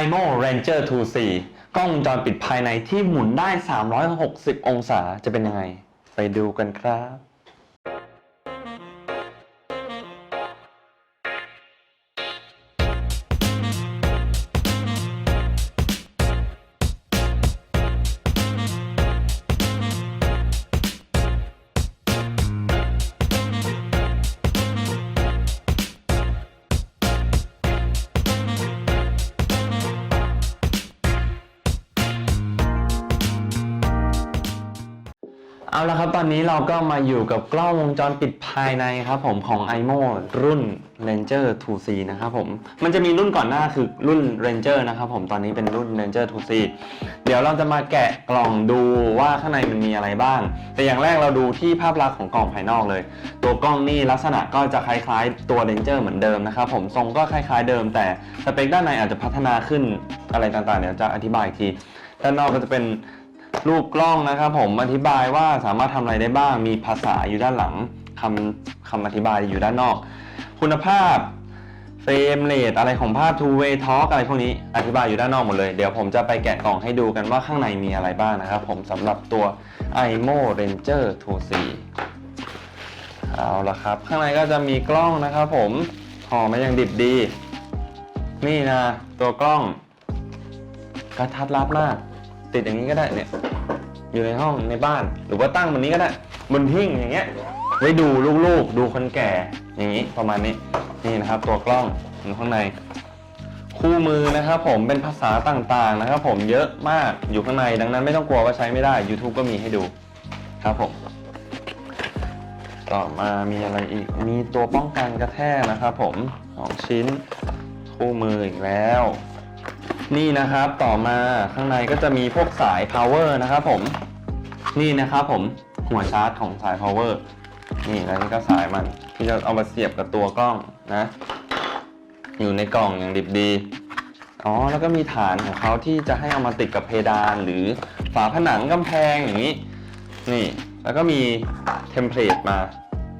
iMo Ranger 2C กล้องวงจรปิดภายในที่หมุนได้ 360 องศาจะเป็นยังไง ไปดูกันครับ เอาละครับตอนนี้เราก็มาอยู่กับกล้องวงจรปิดภายในครับผมของ iMo รุ่น Ranger 2C นะครับผมมันจะมีรุ่นก่อนหน้าคือรุ่น Ranger นะครับผมตอนนี้เป็นรุ่น Ranger 2C เดี๋ยวเราจะมาแกะกล่องดูว่าข้างในมันมีอะไรบ้าง แต่อย่างแรกเราดูที่ภาพลักษณ์ของกล่องภายนอกเลย ตัวกล้องนี่ลักษณะก็จะคล้ายๆตัว Ranger เหมือนเดิมนะครับผมทรงก็คล้ายๆเดิม แต่สเปคด้านในอาจจะพัฒนาขึ้นอะไรต่างๆเดี๋ยวจะอธิบายอีกทีด้านนอกก็จะเป็น รูปกล้องนะครับผมอธิบายว่าสามารถทำอะไรได้บ้าง มีภาษาอยู่ด้านหลังคำคำอธิบายอยู่ด้านนอก คุณภาพเฟรมเรทอะไรของภาพ two way talk อะไรพวกนี้อธิบายอยู่ด้านนอกหมดเลย เดี๋ยวผมจะไปแกะกล่องให้ดูกันว่าข้างในมีอะไรบ้างนะครับผมสำหรับตัว iMo Ranger 2C เอาละครับ ข้างในก็จะมีกล้องนะครับผมห่อมาอย่างดิบดี นี่นะ ตัวกล้องกระทัดรัดมาก ติดอย่างนี้ก็ได้เนี่ย อยู่ในห้องในบ้าน หรือว่าตั้งบนนี้ก็ได้ บนหิ้งอย่างเงี้ย ไว้ดูลูกๆ ดูคนแก่ อย่างนี้ประมาณนี้ นี่นะครับ ตัวกล้องอยู่ข้างใน คู่มือนะครับผมเป็นภาษาต่างๆนะครับ ผมเยอะมากอยู่ข้างในดังนั้นไม่ต้องกลัวว่าใช้ไม่ได้ YouTube ก็มีให้ดูครับผมต่อมามีอะไรอีก มีตัวป้องกันกระแทกนะครับผมสองชิ้น คู่มืออีกแล้ว นี่นะครับต่อมาข้างในก็จะมีพวกสาย power นะครับผม นี่นะครับผมหัวชาร์จของสาย power นี่แล้วนี่ก็สายมันที่จะเอามาเสียบกับตัวกล้องนะ อยู่ในกล่องอย่างดิบดีอ๋อแล้วก็มีฐานของเขาที่จะให้เอามาติดกับเพดานหรือฝาผนังกำแพงอย่างนี้ นี่ แล้วก็มีเทมเพลตมา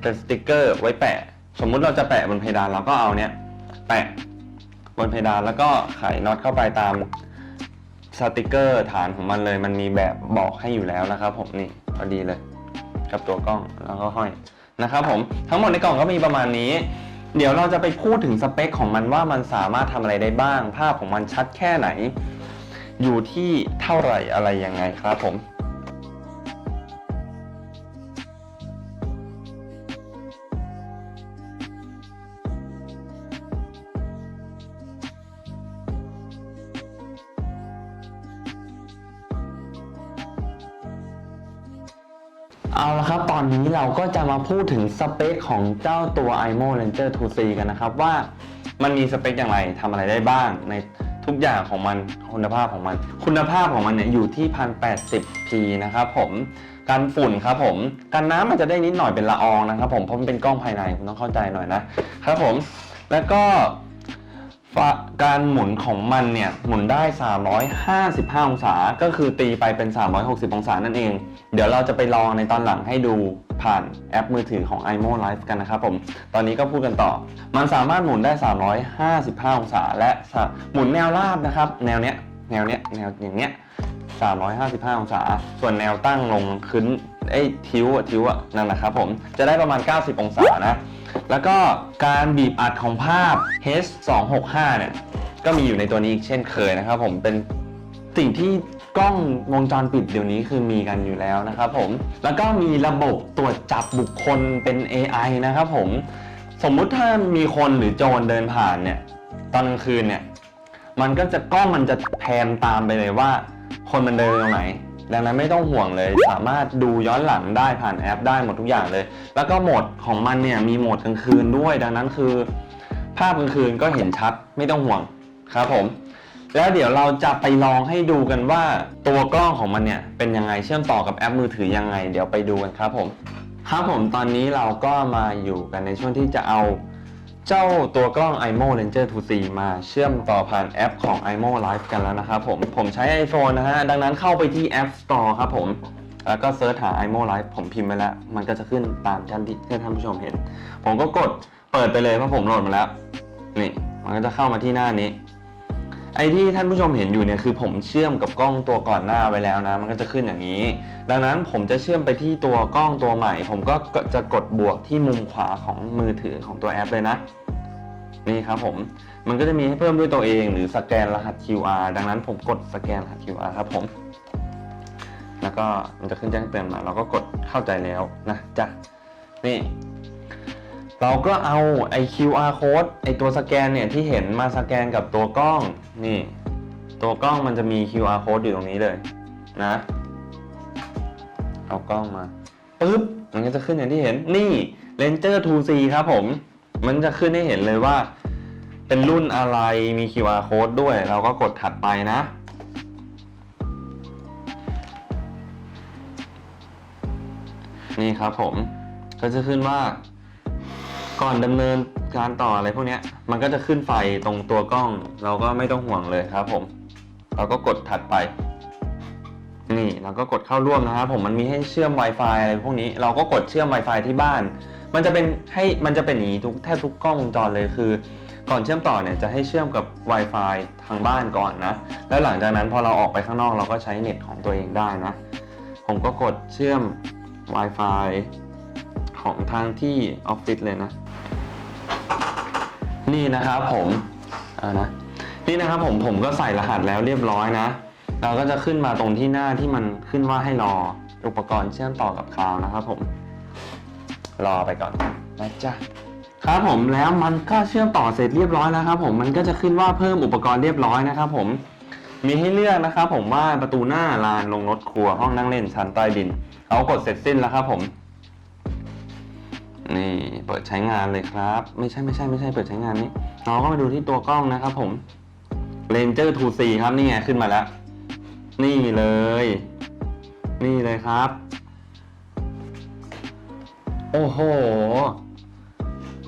เป็นสติกเกอร์ไว้แปะ สมมุติเราจะแปะบนเพดานเราก็เอาเนี้ยแปะ บนเพดานแล้วก็ไขน็อตเข้าไปตามสติกเกอร์ฐานของมันเลย มันมีแบบบอกให้อยู่แล้วนะครับ ผมนี่พอดีเลย กับตัวกล้องแล้วก็ห้อยนะครับผมทั้งหมดในกล่องก็มีประมาณนี้ เดี๋ยวเราจะไปพูดถึงสเปคของมันว่ามันสามารถทำอะไรได้บ้าง ภาพของมันชัดแค่ไหน อยู่ที่เท่าไหร่อะไรยังไงครับผม เอาละครับ ตอนนี้เราก็จะมาพูดถึงสเปคของเจ้าตัว iMo Ranger 2C กันนะครับ ว่ามันมีสเปคอย่างไรทำอะไรได้บ้าง ในทุกอย่างของมันคุณภาพของมัน คุณภาพของมันเนี่ยอยู่ที่ 1080p นะครับผมการฝุ่นครับผมการน้ำมันจะได้นิดหน่อยเป็นละอองนะครับผมเพราะมันเป็นกล้องภายในคุณต้องเข้าใจหน่อยนะครับผมแล้วก็ ฝาการหมุนของมันเนี่ยหมุนได้ 355 องศา ก็คือตีไปเป็น 360 องศานั่นเอง เดี๋ยวเราจะไปลองในตอนหลังให้ดูผ่านแอปมือถือของ iMo Live กันนะครับผม ตอนนี้ก็พูดกันต่อ มันสามารถหมุนได้ 355 องศา และหมุนแนวราบนะครับ แนวเนี้ย แนวเนี้ย แนวอย่างเนี้ย 355 องศา ส่วนแนวตั้งลงขึ้นไอ้ทิวอะทิวอะนั่นแหละครับผม จะได้ประมาณ 90 องศานะ แล้วก็การบีบอัดของภาพ H265 เนี่ย ก็มีอยู่ในตัวนี้เช่นเคยนะครับผมเป็นสิ่งที่กล้องวงจรปิดเดี๋ยวนี้คือมีกันอยู่แล้วนะครับผม แล้วก็มีระบบตรวจจับบุคคลเป็น AI นะครับผม สมมุติถ้ามีคนหรือโจรเดินผ่านเนี่ย ตอนกลางคืนเนี่ย มันก็จะกล้องมันจะแพนตามไปเลยว่า คนมันเดินตรงไหน ดังนั้นไม่ต้องห่วงเลย สามารถดูย้อนหลังได้ผ่านแอปได้หมดทุกอย่างเลย แล้วก็โหมดของมันเนี่ยมีโหมดกลางคืนด้วย ดังนั้นคือ ภาพกลางคืนก็เห็นชัดไม่ต้องห่วงครับผม แล้วเดี๋ยวเราจะไปลองให้ดูกันว่าตัวกล้องของมันเนี่ยเป็นยังไงเชื่อมต่อกับแอปมือถือยังไง เดี๋ยวไปดูกันครับผมครับผมตอนนี้เราก็มาอยู่กันในช่วงที่จะเอา เจ้าตัวกล้อง iMo Ranger 2C มาเชื่อมต่อผ่านแอปของ iMo Live กันแล้วนะครับผม ผมใช้ iPhone นะฮะ ดังนั้นเข้าไปที่ App Store ครับผม แล้วก็เซิร์ชหา iMo Live ผมพิมพ์ไปแล้ว มันก็จะขึ้นตามท่านที่ท่านผู้ชมเห็น ผมก็กดเปิดไปเลยเพราะผมโหลดมาแล้ว นี่ มันก็จะเข้ามาที่หน้านี้ ไอที่ท่านผู้ชมเห็นอยู่เนี่ยคือผมเชื่อมกับกล้องตัวก่อนหน้าไว้แล้วนะ มันก็จะขึ้นอย่างนี้ ดังนั้นผมจะเชื่อมไปที่ตัวกล้องตัวใหม่ ผมก็จะกดบวกที่มุมขวาของมือถือของตัวแอปเลยนะ นี่ครับผมมันก็จะมีให้เพิ่มด้วยตัวเองหรือสแกนรหัส QR ดังนั้นผมกดสแกนรหัส QR ครับผมแล้วก็มันจะขึ้นแจ้งเตือนมาเราก็กดเข้าใจแล้วนะจ๊ะนี่เราก็เอาไอ้ QR code ไอ้ตัวสแกนเนี่ยที่เห็นมาสแกนกับตัวกล้องนี่ตัวกล้องมันจะมี QR code อยู่ตรงนี้เลยนะเอากล้องมาปึ๊บมันก็จะขึ้นอย่างที่เห็นนี่ Ranger 2C ครับผม มันจะขึ้นให้เห็นเลยว่า เป็นรุ่นอะไรมี QR code ด้วย เราก็กดถัดไปนะ นี่ครับผม ก็จะขึ้นว่า ก่อนดำเนินการต่ออะไรพวกนี้มันก็จะขึ้นไฟตรงตัวกล้อง เราก็ไม่ต้องห่วงเลยครับผม เราก็กดถัดไปนี่เราก็กดเข้าร่วมนะครับผมมันมีให้เชื่อม Wi-Fi อะไรพวกนี้เราก็กดเชื่อม Wi-Fi ที่บ้าน มันจะเป็นให้มันจะเป็นอย่างนี้ทุกแทบทุกกล้องวงจรเลยคือ ก่อนเชื่อมต่อเนี่ยจะให้เชื่อมกับ Wi-Fi ทางบ้านก่อนนะ แล้วหลังจากนั้นพอเราออกไปข้างนอกเราก็ใช้เน็ตของตัวเองได้นะ ผมก็กดเชื่อม Wi-Fi ของทางที่ออฟฟิศเลยนะ นี่นะครับผมอานะนี่นะครับผมผมก็ใส่รหัสแล้วเรียบร้อยนะ เราก็จะขึ้นมาตรงที่หน้าที่มันขึ้นว่าให้รออุปกรณ์เชื่อมต่อกับคลาวนะครับผม รอไปก่อนนะจ๊ะครับผมแล้วมันก็เชื่อมต่อเสร็จเรียบร้อยแล้วครับผมมันก็จะขึ้นว่าเพิ่มอุปกรณ์เรียบร้อยนะครับผมมีให้เลือกนะครับผมว่าประตูหน้าลานลงรถครัวห้องนั่งเล่นชั้นใต้ดินเอากดเสร็จสิ้นแล้วครับผม นี่เปิดใช้งานเลยครับ ไม่ใช่ไม่ใช่ไม่ใช่เปิดใช้งานนี้เราก็มาดูที่ตัวกล้องนะครับผม Ranger 2C ครับนี่ไงขึ้นมาแล้ว นี่เลย นี่เลยครับ โอ้โห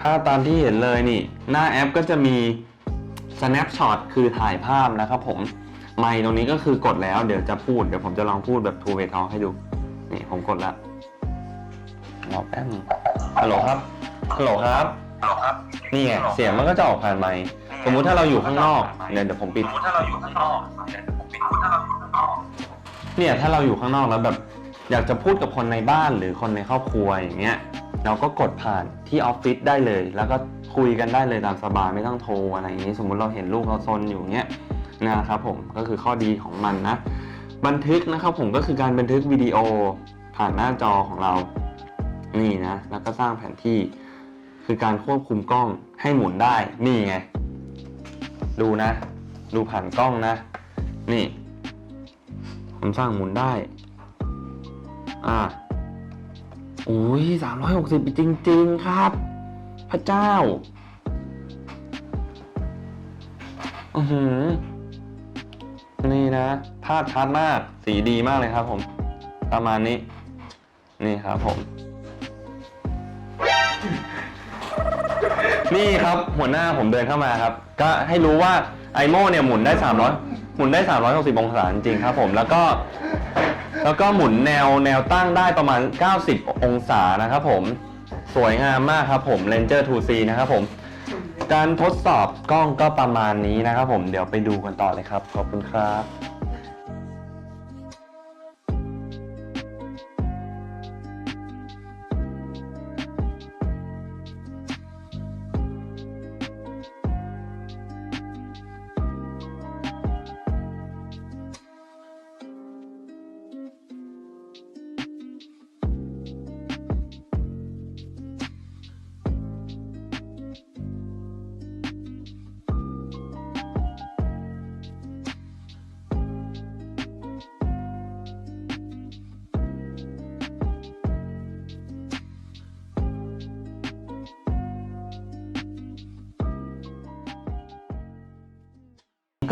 ภาพตามที่เห็นเลยนี่ หน้าแอปก็จะมี snapshot คือถ่ายภาพนะครับผม ไมค์ตรงนี้ก็คือกดแล้ว เดี๋ยวจะพูด เดี๋ยวผมจะลองพูดแบบ two way talk ให้ดู นี่ผมกดแล้วรอแป๊บนึงฮัลโหลครับ ฮัลโหลครับ ฮัลโหลครับ นี่ไง เสียงมันก็จะออกผ่านไมค์สมมุติถ้าเราอยู่ข้างนอกเดี๋ยวเดี๋ยวผมปิด สมมติถ้าเราอยู่ข้างนอกเดี๋ยวผมปิดถ้าเราอยู่ข้างนอกเนี่ยถ้าเราอยู่ข้างนอกแล้วแบบ อยากจะพูดกับคนในบ้านหรือคนในครอบครัวอย่างเงี้ยเราก็กดผ่านที่ออฟฟิศได้เลย แล้วก็คุยกันได้เลยตามสบายไม่ต้องโทรอะไรอย่างนี้สมมุติเราเห็นลูกเราซนอยู่เงี้ยนะครับผมก็คือข้อดีของมันนะ บันทึกนะครับผมก็คือการบันทึกวิดีโอผ่านหน้าจอของเรานี่นะ แล้วก็สร้างแผนที่ คือการควบคุมกล้องให้หมุนได้นี่ไง ดูนะ ดูผ่านกล้องนะ นี่ผมสร้างหมุนได้ อ่าอุ้ยสามร้อยหกสิบจริง ๆ ครับ พระเจ้าอือหือ นี่นะ ภาพชัดมาก สีดีมากเลยครับผม ประมาณนี้ นี่ครับผม นี่ครับหัวหน้าผมเดินเข้ามาครับ ก็ให้รู้ว่า iMo เนี่ยหมุนได้300หมุนได้ 360 องศาจริงครับผม แล้วก็ แล้วก็หมุนแนวแนวตั้งได้ประมาณ 90 องศานะครับผม สวยงามมากครับผม Ranger 2C นะครับผม การทดสอบกล้องก็ประมาณนี้นะครับผม เดี๋ยวไปดูกันต่อเลยครับ ขอบคุณครับ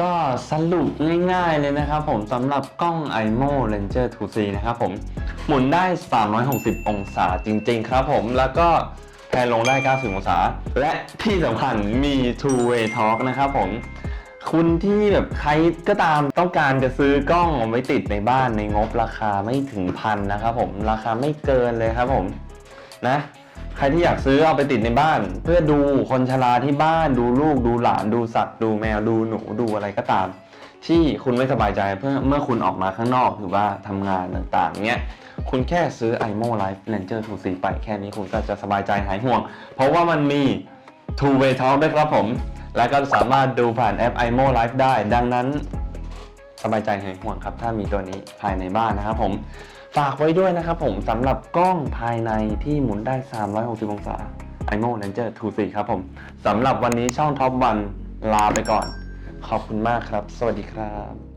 ก็สรุปง่ายๆเลยนะครับผมสำหรับกล้อง iMo Ranger 2C นะครับผม หมุนได้ 360 องศาจริงๆครับผมแล้วก็แพนลงได้ 90 องศา และที่สำคัญมี two way talk นะครับผม คุณที่แบบใครก็ตามต้องการจะซื้อกล้องไว้ติดในบ้านในงบราคาไม่ถึงพันนะครับผม ราคาไม่เกินเลยครับผมนะ ครที่อยากซื้อเอาไปติดในบ้าน เพื่อดูคนชราที่บ้านดูลูกดูหลานดูสัตว์ ดูแมวดูหนูดูอะไรก็ตาม ที่คุณไม่สบายใจเพื่อเมื่อคุณออกมาข้างนอกหรือว่าทำงานต่างๆเนี้ยคุณแค่ซื้อ i m o Life Ranger 2 4ไปแค่นี้คุณก็จะสบายใจหายห่วง เพราะว่ามันมี Two Way Talk ด้วยครับผม และก็สามารถดูผ่านแอป i m o Life ได้ ดังนั้นสบายใจหายห่วงครับ ถ้ามีตัวนี้ภายในบ้านนะครับผม ฝากไว้ด้วยนะครับผมสำหรับกล้องภายในที่หมุนได้ 360 องศา i m o Ranger 2 4 ครับผมสำหรับวันนี้ช่องท็อปวันลาไปก่อน ขอบคุณมากครับ สวัสดีครับ